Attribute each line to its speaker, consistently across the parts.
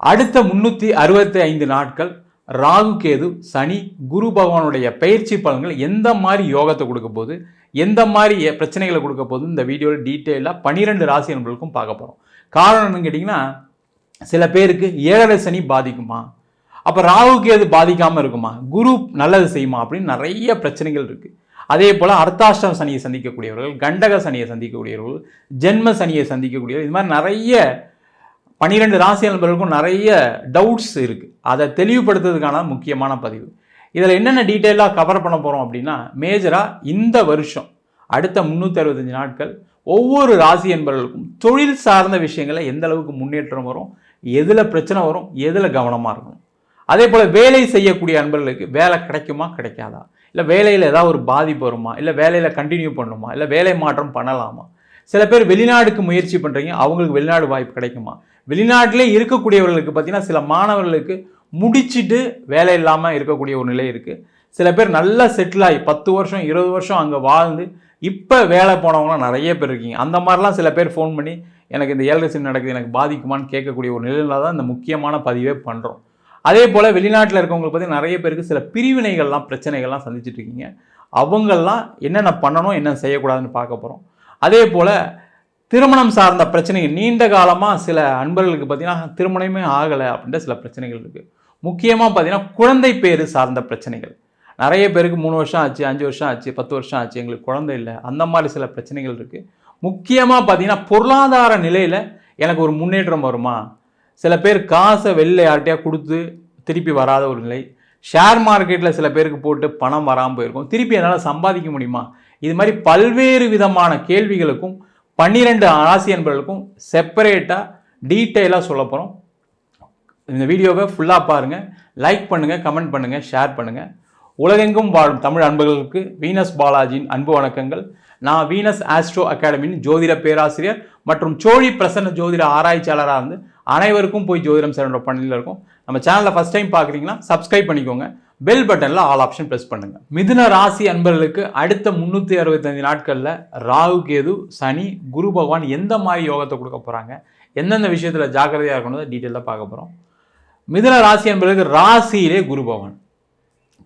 Speaker 1: அடுத்த முன்னூற்றி அறுபத்தி ஐந்து நாட்கள் ராகு கேது சனி குரு பகவானுடைய பயிற்சி பலன்கள் எந்த மாதிரி யோகத்தை கொடுக்க போது எந்த மாதிரி பிரச்சனைகளை கொடுக்க போது இந்த வீடியோவில் டீட்டெயிலாக பன்னிரெண்டு ராசி நண்பர்களுக்கும் பார்க்க போகிறோம் காரணம் என்னன்னு கேட்டிங்கன்னா சில பேருக்கு ஏழரை சனி பாதிக்குமா? அப்போ ராகுக்கு எது பாதிக்காமல் இருக்குமா? குரு நல்லது செய்யுமா? அப்படின்னு நிறைய பிரச்சனைகள் இருக்குது அதே போல் அர்த்தாஷ்டம சனியை சந்திக்கக்கூடியவர்கள் கண்டக சனியை சந்திக்கக்கூடியவர்கள் ஜென்ம சனியை சந்திக்கக்கூடியவர்கள் இது மாதிரி நிறைய பன்னிரெண்டு ராசி நண்பர்களுக்கும் நிறைய டவுட்ஸ் இருக்குது அதை தெளிவுபடுத்துறதுக்கான முக்கியமான பதிவு. இதில் என்னென்ன டீட்டெயிலாக கவர் பண்ண போகிறோம் அப்படின்னா மேஜராக இந்த வருஷம் அடுத்த முந்நூற்றி அறுபத்தஞ்சு நாட்கள் ஒவ்வொரு ராசி என்பவர்களுக்கும் தொழில் சார்ந்த விஷயங்களை எந்த அளவுக்கு முன்னேற்றம் வரும் எதில் பிரச்சனை வரும் எதில் கவனமாக இருக்கணும். அதே போல் வேலை செய்யக்கூடிய அன்பர்களுக்கு வேலை கிடைக்குமா கிடைக்காதா? இல்லை வேலையில் ஏதாவது ஒரு பாதிப்பு வருமா? இல்லை வேலையில் கண்டினியூ பண்ணணுமா? இல்லை வேலை மாற்றம் பண்ணலாமா? சில பேர் வெளிநாடுக்கு முயற்சி பண்ணுறீங்க அவங்களுக்கு வெளிநாடு வாய்ப்பு கிடைக்குமா? வெளிநாட்டிலே இருக்கக்கூடியவர்களுக்கு பார்த்தீங்கன்னா சில மாணவர்களுக்கு முடிச்சுட்டு வேலை இல்லாமல் இருக்கக்கூடிய ஒரு நிலை இருக்குது சில பேர் நல்லா செட்டில் ஆகி பத்து வருஷம் இருபது வருஷம் அங்கே வாழ்ந்து இப்போ வேலை போனவங்களாம் நிறைய பேர் இருக்கீங்க. அந்த மாதிரிலாம் சில பேர் ஃபோன் பண்ணி எனக்கு இந்த ஏழரசி நடக்குது எனக்கு பாதிக்குமான்னு கேட்கக்கூடிய ஒரு நிலையில் தான் இந்த முக்கியமான பதிவே பண்ணுறோம் அதே போல் வெளிநாட்டில் இருக்கவங்களை பற்றி நிறைய பேருக்கு சில பிரிவினைகள்லாம் பிரச்சனைகள்லாம் சந்திச்சுட்டு இருக்கீங்க. அவங்கெல்லாம் என்னென்ன பண்ணணும் என்ன செய்யக்கூடாதுன்னு பார்க்க போகிறோம் அதே போல் திருமணம் சார்ந்த பிரச்சனைகள் நீண்ட காலமாக சில அன்பர்களுக்கு பார்த்தீங்கன்னா திருமணமே ஆகலை அப்படின்ற சில பிரச்சனைகள் இருக்குது முக்கியமாக பார்த்தீங்கன்னா குழந்தை பேர் சார்ந்த பிரச்சனைகள். நிறைய பேருக்கு மூணு வருஷம் ஆச்சு அஞ்சு வருஷம் ஆச்சு பத்து வருஷம் ஆச்சு எங்களுக்கு குழந்தை இல்லை. அந்த மாதிரி சில பிரச்சனைகள் இருக்குது முக்கியமாக பார்த்தீங்கன்னா பொருளாதார நிலையில் எனக்கு ஒரு முன்னேற்றம் வருமா? சில பேர் காசை வெளில யார்கிட்டயா கொடுத்து திருப்பி வராத ஒரு நிலை. ஷேர் மார்க்கெட்டில் சில பேருக்கு போட்டு பணம் வராமல் போயிருக்கும். திருப்பி என்னால் சம்பாதிக்க முடியுமா? இது மாதிரி பல்வேறு விதமான கேள்விகளுக்கும் பன்னிரெண்டு ராசி என்பவர்களுக்கும் செப்பரேட்டாக டீட்டெயிலாக சொல்ல போகிறோம் இந்த வீடியோவை ஃபுல்லாக பாருங்கள் லைக் பண்ணுங்கள் கமெண்ட் பண்ணுங்கள் ஷேர் பண்ணுங்கள் உலகெங்கும் வாழும் தமிழ் அன்பர்களுக்கு வீனஸ் பாலாஜியின் அன்பு வணக்கங்கள். நான் வீனஸ் ஆஸ்ட்ரோ அகாடமியின் ஜோதிட பேராசிரியர் மற்றும் சோழி பிரசன்ன ஜோதிட ஆராய்ச்சியாளராக இருந்து அனைவருக்கும் போய் ஜோதிடம் சென்ற பணியில் இருக்கும். நம்ம சேனலை ஃபஸ்ட் டைம் பார்க்குறீங்கன்னா சப்ஸ்கிரைப் பண்ணிக்கோங்க. பெல் பட்டனில் ஆல் ஆப்ஷன் ப்ரெஸ் பண்ணுங்கள் மிதுன ராசி அன்பர்களுக்கு அடுத்த முந்நூற்றி அறுபத்தஞ்சு நாட்களில் ராகு கேது சனி குரு பகவான் எந்த மாதிரி யோகத்தை கொடுக்க போகிறாங்க எந்தெந்த விஷயத்தில் ஜாக்கிரதையாக இருக்கணும் டீட்டெயிலாக பார்க்க போகிறோம் மிதுன ராசி அன்பர்களுக்கு ராசியிலே குரு பகவான்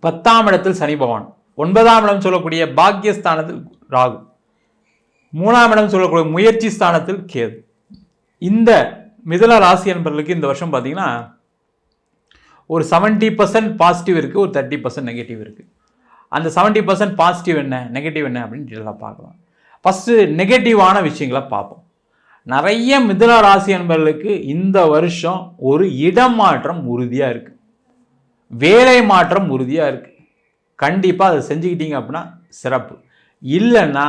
Speaker 1: பத்தாம் இடத்தில் சனி பகவான் ஒன்பதாம் இடம் சொல்லக்கூடிய பாக்கியஸ்தானத்தில் ராகு மூணாம் இடம் சொல்லக்கூடிய முயற்சி ஸ்தானத்தில் கேது. இந்த மிதுன ராசி அன்பர்களுக்கு இந்த வருஷம் பார்த்தீங்கன்னா ஒரு செவன்ட்டி பர்சன்ட் பாசிட்டிவ் இருக்குது ஒரு தேர்ட்டி பர்சன்ட் நெகட்டிவ் இருக்குது அந்த செவன்ட்டி பர்சன்ட் பாசிட்டிவ் என்ன நெகட்டிவ் என்ன அப்படின்னு டீட்டெயிலாக பார்க்கலாம். ஃபஸ்ட்டு நெகட்டிவான விஷயங்களை பார்ப்போம். நிறைய மிதுன ராசி என்பவர்களுக்கு இந்த வருஷம் ஒரு இடம் மாற்றம் உறுதியாக இருக்குது வேலை மாற்றம் உறுதியாக இருக்குது கண்டிப்பாக அதை செஞ்சுக்கிட்டீங்க அப்படின்னா சிறப்பு. இல்லைன்னா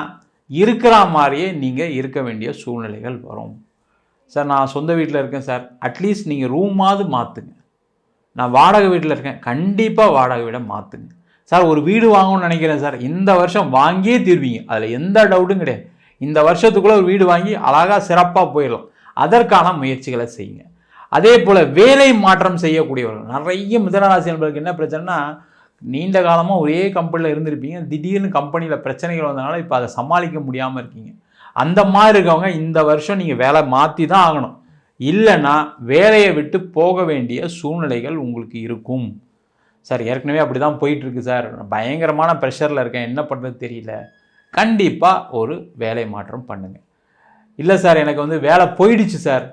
Speaker 1: இருக்கிற மாதிரியே நீங்கள் இருக்க வேண்டிய சூழ்நிலைகள் வரும். சார் நான் சொந்த வீட்டில் இருக்கேன் சார். அட்லீஸ்ட் நீங்கள் ரூமாவது மாற்றுங்க நான் வாடகை வீட்டில் இருக்கேன். கண்டிப்பாக வாடகை வீடை மாற்றுங்க சார் ஒரு வீடு வாங்கணும்னு நினைக்கிறேன் சார். இந்த வருஷம் வாங்கியே தீர்வீங்க. அதில் எந்த டவுட்டும் கிடையாது. இந்த வருஷத்துக்குள்ளே ஒரு வீடு வாங்கி அழகாக சிறப்பாக போயிடலாம். அதற்கான முயற்சிகளை செய்யுங்க. அதே போல் வேலை மாற்றம் செய்யக்கூடியவர்கள். நிறைய மிதனராசி நண்பர்களுக்கு என்ன பிரச்சனைனா நீண்ட காலமாக ஒரே கம்பெனியில் இருந்திருப்பீங்க. திடீர்னு கம்பெனியில் பிரச்சனைகள் வந்தனால இப்போ அதை சமாளிக்க முடியாமல் இருக்கீங்க. அந்த மாதிரி இருக்கவங்க இந்த வருஷம் நீங்கள் வேலை மாற்றி தான் ஆகணும். இல்லைன்னா வேலையை விட்டு போக வேண்டிய சூழ்நிலைகள் உங்களுக்கு இருக்கும். சார் ஏற்கனவே அப்படி தான் போயிட்டுருக்கு சார். நான் பயங்கரமான ப்ரெஷரில் இருக்கேன். என்ன பண்ணுறது தெரியல. கண்டிப்பாக ஒரு வேலை மாற்றம் பண்ணுங்கள் இல்லை சார் எனக்கு வந்து வேலை போயிடுச்சு சார்.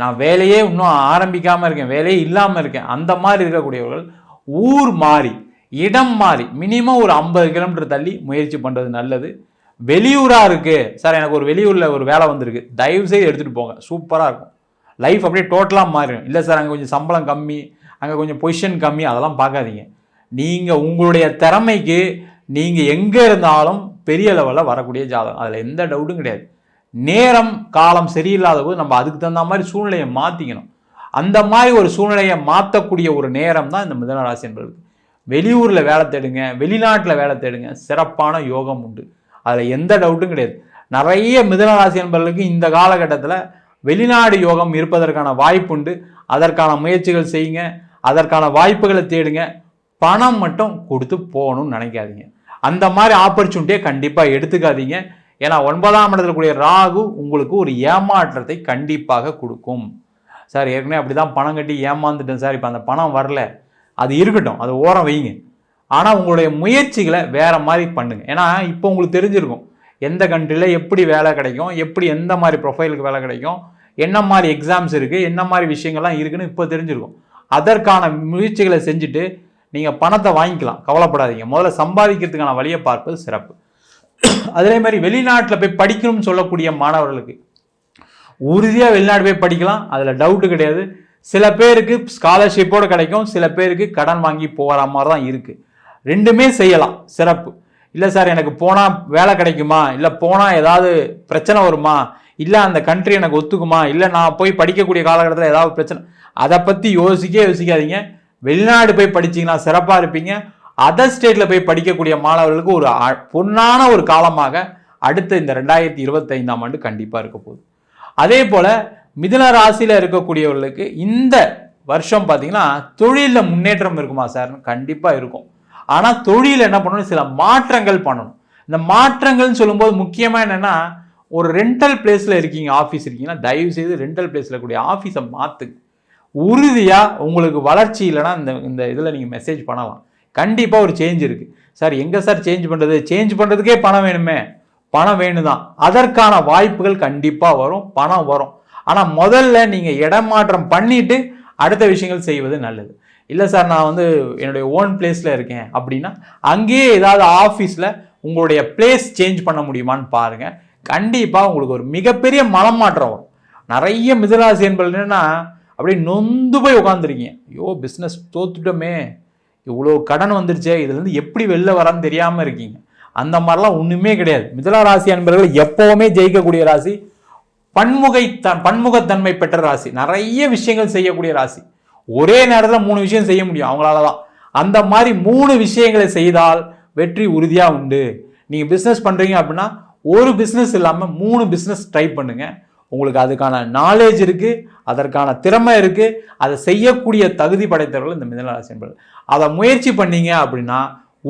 Speaker 1: நான் வேலையே இன்னும் ஆரம்பிக்காமல் இருக்கேன். வேலையே இல்லாமல் இருக்கேன். அந்த மாதிரி இருக்கக்கூடியவர்கள் ஊர் மாறி இடம் மாறி மினிமம் ஒரு ஐம்பது கிலோமீட்டர் தள்ளி முயற்சி பண்ணுறது நல்லது. வெளியூராக இருக்குது சார் எனக்கு ஒரு வெளியூரில் ஒரு வேலை வந்திருக்கு. தயவுசெய்து எடுத்துகிட்டு போங்க. சூப்பராக இருக்கும். லைஃப் அப்படியே டோட்டலாக மாறிடும். இல்லை சார் அங்கே கொஞ்சம் சம்பளம் கம்மி அங்கே கொஞ்சம் பொசிஷன் கம்மி அதெல்லாம் பார்க்காதீங்க. நீங்கள் உங்களுடைய திறமைக்கு நீங்கள் எங்கே இருந்தாலும் பெரிய லெவலில் வரக்கூடிய ஜாதகம். அதில் எந்த டவுட்டும் கிடையாது. நேரம் காலம் சரியில்லாத போது நம்ம அதுக்கு தகுந்த மாதிரி சூழ்நிலையை மாற்றிக்கணும் அந்த மாதிரி ஒரு சூழ்நிலையை மாற்றக்கூடிய ஒரு நேரம் தான் இந்த மிதனராசி என்பது வெளியூரில் வேலை தேடுங்க வெளிநாட்டில் வேலை தேடுங்க சிறப்பான யோகம் உண்டு. அதில் எந்த டவுட்டும் கிடையாது. நிறைய மிதனராசி என்பவர்களுக்கு இந்த காலகட்டத்தில் வெளிநாடு யோகம் இருப்பதற்கான வாய்ப்புண்டு. அதற்கான முயற்சிகள் செய்யுங்க. அதற்கான வாய்ப்புகளை தேடுங்க. பணம் மட்டும் கொடுத்து போகணும்னு நினைக்காதீங்க. அந்த மாதிரி ஆப்பர்ச்சுனிட்டியை கண்டிப்பாக எடுத்துக்காதீங்க. ஏன்னா ஒன்பதாம் இடத்துல கூடிய ராகு உங்களுக்கு ஒரு ஏமாற்றத்தை கண்டிப்பாக கொடுக்கும். சார் ஏற்கனவே அப்படி தான் பணம் கட்டி ஏமாந்துட்டேன் சார். இப்போ அந்த பணம் வரல. அது இருக்கட்டும். அது ஓரம் வைங்க ஆனால் உங்களுடைய முயற்சிகளை வேறு மாதிரி பண்ணுங்கள் ஏன்னா இப்போ உங்களுக்கு தெரிஞ்சிருக்கும். எந்த கண்ட்ரியில் எப்படி வேலை கிடைக்கும் எப்படி எந்த மாதிரி ப்ரொஃபைலுக்கு வேலை கிடைக்கும் என்ன மாதிரி எக்ஸாம்ஸ் இருக்குது என்ன மாதிரி விஷயங்கள்லாம் இருக்குன்னு இப்போ தெரிஞ்சிருக்கும். அதற்கான முயற்சிகளை செஞ்சுட்டு நீங்கள் பணத்தை வாங்கிக்கலாம். கவலைப்படாதீங்க. முதல்ல சம்பாதிக்கிறதுக்கான வழியை பார்ப்பது சிறப்பு. அதே மாதிரி வெளிநாட்டில் போய் படிக்கணும்னு சொல்லக்கூடிய மாணவர்களுக்கு உறுதியாக வெளிநாடு போய் படிக்கலாம். அதில் டவுட்டு கிடையாது. சில பேருக்கு ஸ்காலர்ஷிப்போடு கிடைக்கும். சில பேருக்கு கடன் வாங்கி போகிற மாதிரி தான் இருக்குது ரெண்டுமே செய்யலாம். சிறப்பு. இல்லை சார் எனக்கு போனால் வேலை கிடைக்குமா? இல்லை போனால் ஏதாவது பிரச்சனை வருமா? இல்லை அந்த கண்ட்ரி எனக்கு ஒத்துக்குமா? இல்லை நான் போய் படிக்கக்கூடிய காலகட்டத்தில் ஏதாவது பிரச்சனை? அதை பற்றி யோசிக்கவே யோசிக்காதீங்க. வெளிநாடு போய் படிச்சிங்கன்னா சிறப்பாக இருப்பீங்க. அதர் ஸ்டேட்டில் போய் படிக்கக்கூடிய மாணவர்களுக்கு ஒரு அ- பொன்னான ஒரு காலமாக அடுத்த இந்த ரெண்டாயிரத்தி இருபத்தைந்தாம் ஆண்டு கண்டிப்பாக இருக்க போகுது. அதே போல் மிதுன ராசியில் இருக்கக்கூடியவர்களுக்கு இந்த வருஷம் பார்த்தீங்கன்னா தொழிலில் முன்னேற்றம் இருக்குமா சார் கண்டிப்பாக இருக்கும். ஆனால் தொழில் என்ன பண்ணணும்? சில மாற்றங்கள் பண்ணணும். இந்த மாற்றங்கள்னு சொல்லும்போது முக்கியமாக என்னென்னா ஒரு ரெண்டல் பிளேஸில் இருக்கீங்க ஆஃபீஸ் இருக்கீங்கன்னா தயவு செய்து ரெண்டல் பிளேஸில் கூடிய ஆஃபீஸை மாற்றுங்க உறுதியாக உங்களுக்கு வளர்ச்சி இல்லைன்னா இந்த இந்த இதில் நீங்கள் மெசேஜ் பண்ணலாம். கண்டிப்பாக ஒரு சேஞ்ச் இருக்குது சார் எங்கே சார் சேஞ்ச் பண்ணுறது சேஞ்ச் பண்ணுறதுக்கே பணம் வேணுமே. பணம் வேணும் தான் அதற்கான வாய்ப்புகள் கண்டிப்பாக வரும். பணம் வரும். ஆனால் முதல்ல நீங்கள் இடமாற்றம் பண்ணிவிட்டு அடுத்த விஷயங்கள் செய்வது நல்லது. இல்லை சார் நான் வந்து என்னுடைய ஓன் பிளேஸில் இருக்கேன் அப்படின்னா அங்கேயே ஏதாவது ஆஃபீஸில் உங்களுடைய பிளேஸ் சேஞ்ச் பண்ண முடியுமான்னு பாருங்கள் கண்டிப்பாக உங்களுக்கு ஒரு மிகப்பெரிய மனமாற்றம் வரும். நிறைய மிதராசி என்பது என்னென்னா அப்படியே நொந்து போய் உட்காந்துருக்கீங்க ஐயோ பிஸ்னஸ் தோத்துட்டோமே. இவ்வளோ கடன் வந்துருச்சே. இதுலேருந்து எப்படி வெளில வரான்னு தெரியாமல் இருக்கீங்க. அந்த மாதிரிலாம் ஒன்றுமே கிடையாது. மிதிலா ராசி அன்பர்கள் எப்போவுமே ஜெயிக்கக்கூடிய ராசி. பன்முகை த பன்முகத்தன்மை பெற்ற ராசி. நிறைய விஷயங்கள் செய்யக்கூடிய ராசி. ஒரே நேரத்தில் மூணு விஷயம் செய்ய முடியும் அவங்களால தான் அந்த மாதிரி மூணு விஷயங்களை செய்தால் வெற்றி உறுதியாக உண்டு. நீங்கள் பிஸ்னஸ் பண்ணுறீங்க அப்படின்னா ஒரு பிஸ்னஸ் இல்லாமல் மூணு பிஸ்னஸ் ட்ரை பண்ணுங்கள் உங்களுக்கு அதுக்கான நாலேஜ் இருக்குது அதற்கான திறமை இருக்குது அதை செய்யக்கூடிய தகுதி படைத்தவர்கள் இந்த மிதனராசி என்பது அதை முயற்சி பண்ணீங்க அப்படின்னா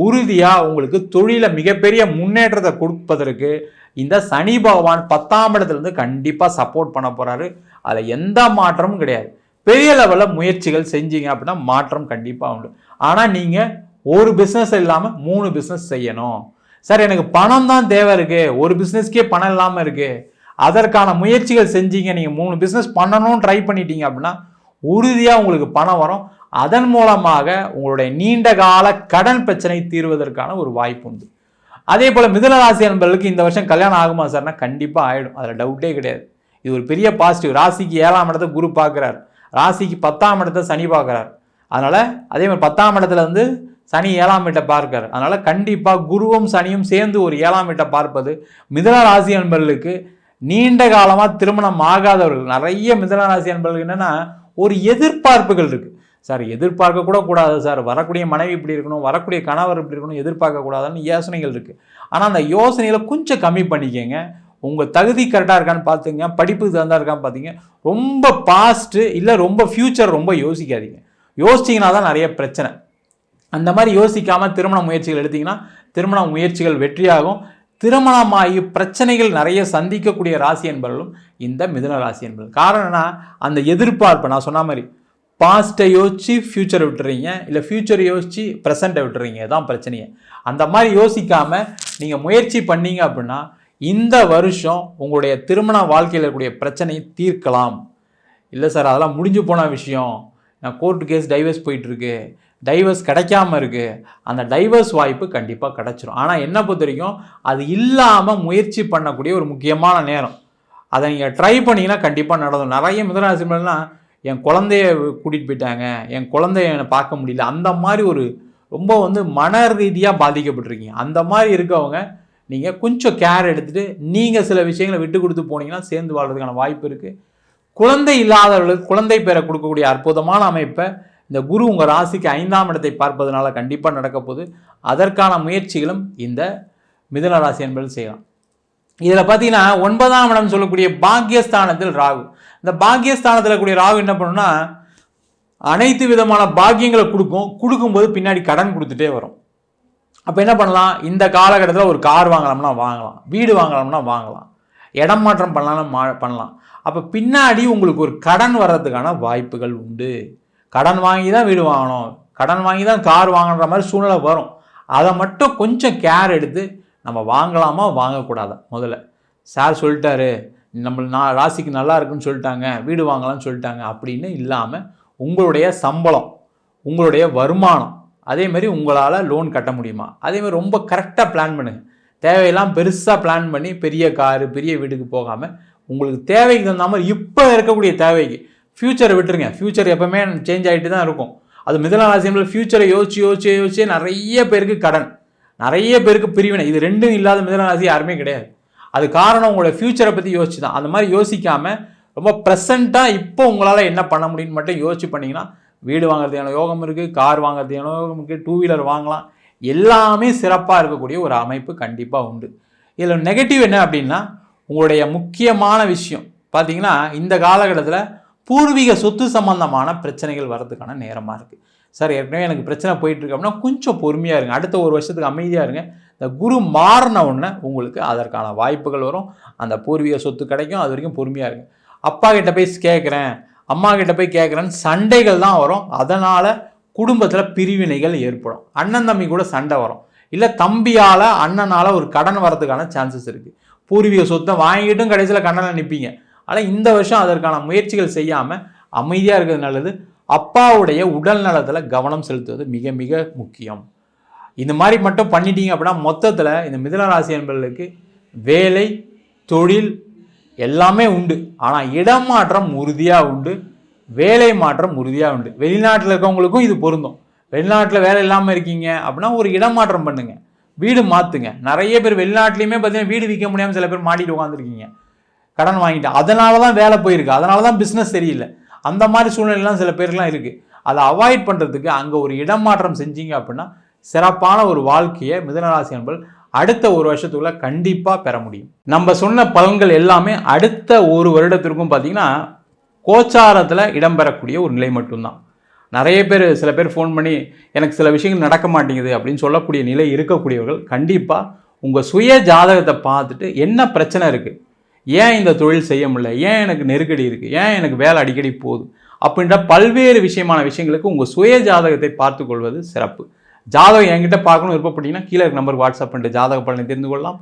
Speaker 1: உறுதியாக உங்களுக்கு தொழிலை மிகப்பெரிய முன்னேற்றத்தை கொடுப்பதற்கு இந்த சனி பகவான் பத்தாம் இடத்துலேருந்து கண்டிப்பாக சப்போர்ட் பண்ண போகிறாரு அதில் எந்த மாற்றமும் கிடையாது. பெரிய லெவலில் முயற்சிகள் செஞ்சீங்க அப்படின்னா மாற்றம் கண்டிப்பாக உண்டு. ஆனால் நீங்கள் ஒரு பிஸ்னஸ் இல்லாமல் மூணு பிஸ்னஸ் செய்யணும். சார் எனக்கு பணம் தான் தேவை இருக்குது ஒரு பிஸ்னஸ்க்கே பணம் இல்லாமல் இருக்குது அதற்கான முயற்சிகள் செஞ்சீங்க. நீங்கள் மூணு பிஸ்னஸ் பண்ணணும்னு ட்ரை பண்ணிட்டீங்க அப்படின்னா உறுதியாக உங்களுக்கு பணம் வரும். அதன் மூலமாக உங்களுடைய நீண்ட கால கடன் பிரச்சனை தீர்வதற்கான ஒரு வாய்ப்பு உண்டு. அதே போல் மிதனராசி என்பவர்களுக்கு இந்த வருஷம் கல்யாணம் ஆகுமா சார்னா கண்டிப்பாக ஆகிடும் அதில் டவுட்டே கிடையாது. இது ஒரு பெரிய பாசிட்டிவ் ராசிக்கு ஏழாம் இடத்தை குரு பார்க்குறாரு. ராசிக்கு பத்தாம் இடத்த சனி பார்க்குறார். அதனால் அதே மாதிரி பத்தாம் இடத்துல வந்து சனி ஏழாம் வீட்டை பார்க்கார் அதனால் கண்டிப்பாக குருவும் சனியும் சேர்ந்து ஒரு ஏழாம் வீட்டை பார்ப்பது மிதன ராசி அன்பர்களுக்கு நீண்ட காலமாக திருமணம் ஆகாதவர்கள். நிறைய மிதன ராசி அன்பர்களுக்கு என்னென்னா ஒரு எதிர்பார்ப்புகள் இருக்குது சார் எதிர்பார்க்க கூட கூடாது சார். வரக்கூடிய மனைவி இப்படி இருக்கணும் வரக்கூடிய கணவர் இப்படி இருக்கணும் எதிர்பார்க்க கூடாதுன்னு யோசனைகள் இருக்குது ஆனால் அந்த யோசனையில் கொஞ்சம் கம்மி பண்ணிக்கங்க. உங்கள் தகுதி கரெக்டாக இருக்கான்னு பார்த்துங்க படிப்பு தகுந்தா இருக்கான்னு பார்த்தீங்க ரொம்ப பாஸ்ட்டு இல்லை ரொம்ப ஃப்யூச்சர் ரொம்ப யோசிக்காதீங்க. யோசிச்சிங்கன்னா தான் நிறைய பிரச்சனை. அந்த மாதிரி யோசிக்காமல் திருமண முயற்சிகள் எடுத்திங்கன்னா திருமண முயற்சிகள் வெற்றியாகும். திருமணமாகி பிரச்சனைகள் நிறைய சந்திக்கக்கூடிய ராசி என்பவர்களும் இந்த மிதுன ராசி என்பது காரணம் அந்த எதிர்பார்ப்பு நான் சொன்ன மாதிரி பாஸ்ட்டை யோசித்து ஃப்யூச்சரை விட்டுறீங்க இல்லை ஃப்யூச்சரை யோசித்து ப்ரெசண்ட்டை விட்டுறீங்க தான் பிரச்சனையை. அந்த மாதிரி யோசிக்காமல் நீங்கள் முயற்சி பண்ணீங்க அப்படின்னா இந்த வருஷம் உங்களுடைய திருமண வாழ்க்கையில் இருக்கக்கூடிய பிரச்சனையை தீர்க்கலாம். இல்லை சார் அதெல்லாம் முடிஞ்சு போன விஷயம். நான் கோர்ட் கேஸ் டைவர்ஸ் போயிட்டுருக்கு. டைவர்ஸ் கிடைக்காம இருக்குது அந்த டைவர்ஸ் வாய்ப்பு கண்டிப்பாக கிடைச்சிரும். ஆனால் என்ன பொறுத்த வரைக்கும் அது இல்லாமல் முயற்சி பண்ணக்கூடிய ஒரு முக்கியமான நேரம். அதை நீங்கள் ட்ரை பண்ணிங்கன்னா கண்டிப்பாக நடந்தும் நிறைய மிதராசிமெல்லாம் என் குழந்தைய கூட்டிகிட்டு போயிட்டாங்க. என் குழந்தைய என்னை பார்க்க முடியல. அந்த மாதிரி ஒரு ரொம்ப வந்து மன ரீதியாக பாதிக்கப்பட்டிருக்கீங்க. அந்த மாதிரி இருக்கவங்க நீங்கள் கொஞ்சம் கேர் எடுத்துகிட்டு நீங்கள் சில விஷயங்களை விட்டு கொடுத்து போனீங்கன்னா சேர்ந்து வாழ்றதுக்கான வாய்ப்பு இருக்குது குழந்தை இல்லாதவர்களுக்கு குழந்தை பேரை கொடுக்கக்கூடிய அற்புதமான அமைப்பை இந்த குரு உங்கள் ராசிக்கு ஐந்தாம் இடத்தை பார்ப்பதனால கண்டிப்பாக நடக்க போகுது. அதற்கான முயற்சிகளும் இந்த மிதுன ராசி என்பதில் செய்யலாம். இதில் பார்த்தீங்கன்னா ஒன்பதாம் இடம் சொல்லக்கூடிய பாக்கியஸ்தானத்தில் ராகு. இந்த பாக்கியஸ்தானத்தில் கூடிய ராகு என்ன பண்ணுன்னா அனைத்து விதமான பாக்கியங்களை கொடுக்கும். கொடுக்கும்போது பின்னாடி கடன் கொடுத்துட்டே வரும். அப்போ என்ன பண்ணலாம்? இந்த காலகட்டத்தில் ஒரு கார் வாங்கலாம்னா வாங்கலாம். வீடு வாங்கலாம்னா வாங்கலாம். இடம் மாற்றம் பண்ணலாம் மா பண்ணலாம். அப்போ பின்னாடி உங்களுக்கு ஒரு கடன் வர்றதுக்கான வாய்ப்புகள் உண்டு. கடன் வாங்கி தான் வீடு வாங்கணும். கடன் வாங்கி தான் கார் வாங்குற மாதிரி சூழ்நிலை வரும். அதை மட்டும் கொஞ்சம் கேர் எடுத்து நம்ம வாங்கலாமா வாங்கக்கூடாதா? முதல்ல. சார் சொல்லிட்டாரு நம்ம நான் ராசிக்கு நல்லா இருக்குன்னு சொல்லிட்டாங்க வீடு வாங்கலாம்னு சொல்லிட்டாங்க அப்படின்னு இல்லாமல் உங்களுடைய சம்பளம் உங்களுடைய வருமானம் அதே மாதிரி உங்களால் லோன் கட்ட முடியுமா? அதே மாதிரி ரொம்ப கரெக்டாக பிளான் பண்ணுங்க தேவையெல்லாம் பெருசாக பிளான் பண்ணி பெரிய காரு பெரிய வீட்டுக்கு போகாமல் உங்களுக்கு தேவைக்கு தகுந்த மாதிரி இப்போ இருக்கக்கூடிய தேவைக்கு ஃப்யூச்சரை விட்டுருங்க. ஃப்யூச்சர் எப்போவுமே சேஞ்ச் ஆகிட்டு தான் இருக்கும். அது மிதன ராசியில் ஃப்யூச்சரை யோசிச்சு யோசிச்சு யோசிச்சு நிறைய பேருக்கு கடன். நிறைய பேருக்கு பிரிவினை. இது ரெண்டும் இல்லாத மிதன ராசி யாருமே கிடையாது. அது காரணம் உங்களோட ஃப்யூச்சரை பற்றி யோசிச்சு தான் அந்த மாதிரி யோசிக்காமல் ரொம்ப ப்ரெசண்ட்டாக இப்போ உங்களால் என்ன பண்ண முடியும்னு மட்டும் யோசிச்சு பண்ணிங்கன்னா வீடு வாங்குறதுக்கான யோகம் இருக்குது கார் வாங்குறதுக்கான யோகம் இருக்குது டூ வீலர் வாங்கலாம். எல்லாமே சிறப்பாக இருக்கக்கூடிய ஒரு அமைப்பு கண்டிப்பாக உண்டு. இதில் நெகட்டிவ் என்ன அப்படின்னா உங்களுடைய முக்கியமான விஷயம் பார்த்தீங்கன்னா இந்த காலகட்டத்தில் பூர்வீக சொத்து சம்பந்தமான பிரச்சனைகள் வர்றதுக்கான நேரமாக இருக்குது சார் ஏற்கனவே எனக்கு பிரச்சனை போயிட்டு இருக்கு அப்படின்னா கொஞ்சம் பொறுமையாக இருங்க. அடுத்த ஒரு வருஷத்துக்கு அமைதியாக இருங்க. இந்த குரு மாறின உடனே உங்களுக்கு அதற்கான வாய்ப்புகள் வரும். அந்த பூர்வீக சொத்து கிடைக்கும் அது வரைக்கும் பொறுமையாக இருங்க. அப்பா கிட்ட போய் கேட்குறேன் அம்மா கிட்ட போய் கேட்குறேன்னு சண்டைகள் தான் வரும். அதனால் குடும்பத்தில் பிரிவினைகள் ஏற்படும். அண்ணன் தம்பி கூட சண்டை வரும். இல்லை தம்பியால் அண்ணனால் ஒரு கடன் வரதுக்கான சான்சஸ் இருக்குது பூர்வீக சொத்தை வாங்கிட்டும் கடைசியில் கடனில் நிற்பீங்க ஆனால் இந்த வருஷம் அதற்கான முயற்சிகள் செய்யாமல் அமைதியாக இருக்கிறது நல்லது. அப்பாவுடைய உடல் நலத்தில் கவனம் செலுத்துவது மிக மிக முக்கியம். இந்த மாதிரி மட்டும் பண்ணிட்டீங்க அப்படின்னா மொத்தத்தில் இந்த மிதனராசி என்பர்களுக்கு வேலை தொழில் எல்லாமே உண்டு. ஆனால் இடமாற்றம் உறுதியாக உண்டு. வேலை மாற்றம் உறுதியாக உண்டு. வெளிநாட்டில் இருக்கவங்களுக்கும் இது பொருந்தும். வெளிநாட்டில் வேலை இல்லாமல் இருக்கீங்க அப்படின்னா ஒரு இடமாற்றம் பண்ணுங்க. வீடு மாற்றுங்க நிறைய பேர் வெளிநாட்டிலையுமே பார்த்தீங்கன்னா வீடு விற்க முடியாமல் சில பேர் மாட்டிட்டு உட்காந்துருக்கீங்க கடன் வாங்கிட்டு. அதனால தான் வேலை போயிருக்கு. அதனால தான் பிஸ்னஸ் சரியில்லை. அந்த மாதிரி சூழ்நிலைலாம் சில பேருக்குலாம் இருக்குது அதை அவாய்ட் பண்ணுறதுக்கு அங்கே ஒரு இடமாற்றம் செஞ்சீங்க அப்படின்னா சிறப்பான ஒரு வாழ்க்கையை மிதனராசி என்பது அடுத்த ஒரு வருஷத்துக்குள்ள கண்டிப்பாக பெற முடியும். நம்ம சொன்ன பலன்கள் எல்லாமே அடுத்த ஒரு வருடத்திற்கும் பார்த்தீங்கன்னா கோச்சாரத்தில் இடம்பெறக்கூடிய ஒரு நிலை மட்டும்தான். நிறைய பேர் சில பேர் ஃபோன் பண்ணி எனக்கு சில விஷயங்கள் நடக்க மாட்டேங்குது அப்படின்னு சொல்லக்கூடிய நிலை இருக்கக்கூடியவர்கள் கண்டிப்பாக உங்கள் சுய ஜாதகத்தை பார்த்துட்டு என்ன பிரச்சனை இருக்குது ஏன் இந்த தொழில் செய்ய முடியல? ஏன் எனக்கு நெருக்கடி இருக்குது ஏன் எனக்கு வேலை அடிக்கடி போகுது? அப்படின்ற பல்வேறு விஷயமான விஷயங்களுக்கு உங்கள் சுய ஜாதகத்தை பார்த்து கொள்வது சிறப்பு. ஜாதகம் என்கிட்ட பார்க்கணும் விருப்பப்பட்டீங்கன்னா கீழே இருக்க நம்பருக்கு வாட்ஸ்அப் பண்ணிட்டு ஜாதக பலனை தெரிந்து கொள்ளலாம்.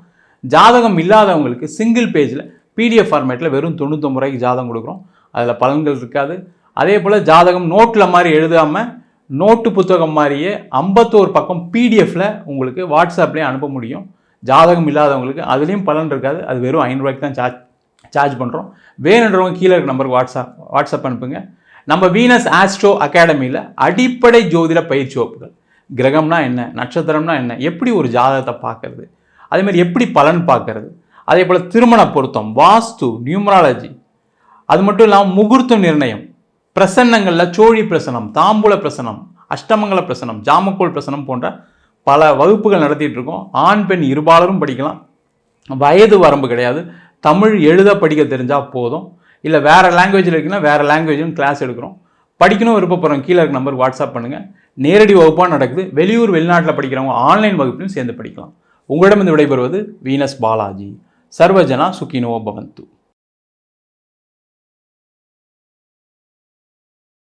Speaker 1: ஜாதகம் இல்லாதவங்களுக்கு சிங்கிள் பேஜில் பிடிஎஃப் ஃபார்மேட்டில் வெறும் தொண்ணூத்தொம்பது ரூபாய்க்கு ஜாதகம் கொடுக்குறோம். அதில் பலன்கள் இருக்காது. அதே போல் ஜாதகம் நோட்டில் மாதிரி எழுதாமல் நோட்டு புத்தகம் மாதிரியே ஐம்பத்தோரு பக்கம் பிடிஎஃப்பில் உங்களுக்கு வாட்ஸ்அப்லேயே அனுப்ப முடியும். ஜாதகம் இல்லாதவங்களுக்கு அதுலேயும் பலன் இருக்காது. அது வெறும் ஐநூறுரூவாய்க்கு தான் சார்ஜ் சார்ஜ் பண்ணுறோம் வேணுன்றவங்க கீழே இருக்க நம்பருக்கு வாட்ஸ்அப் வாட்ஸ்அப் அனுப்புங்க. நம்ம வீனஸ் ஆஸ்ட்ரோ அகாடமியில் அடிப்படை ஜோதிட பயிற்சி வகுப்புகள். கிரகம்னா என்ன? நட்சத்திரம்னா என்ன? எப்படி ஒரு ஜாதகத்தை பார்க்கறது? அதேமாதிரி எப்படி பலன் பார்க்கறது? அதே போல் திருமண பொருத்தம் வாஸ்து நியூமராலஜி. அது மட்டும் இல்லாமல் முகூர்த்த நிர்ணயம். பிரசன்னங்களில் சோழி பிரசனம் தாம்பூல பிரசனம் அஷ்டமங்கல பிரசனம் ஜாமக்கோல் பிரசனம் போன்ற பல வகுப்புகள் நடத்திட்டு இருக்கோம். ஆண் பெண் இருபாலரும் படிக்கலாம். வயது வரம்பு கிடையாது. தமிழ் எழுத படிக்க தெரிஞ்சால் போதும். இல்லை வேறு லாங்குவேஜில் இருக்குன்னா வேறு லாங்குவேஜும் கிளாஸ் எடுக்கிறோம். படிக்கணும் விருப்பப்படுறோம். கீழே இருக்க நம்பர் வாட்ஸ்அப் பண்ணுங்கள் நேரடி வகுப்பாக நடக்குது. வெளியூர் வெளிநாட்டில் படிக்கிறவங்க ஆன்லைன் வகுப்பிலும் சேர்ந்து படிக்கலாம். உங்களிடம் இந்த விடைபெறுவது வீனஸ் பாலாஜி. சர்வஜனா சுகினோ பவந்து.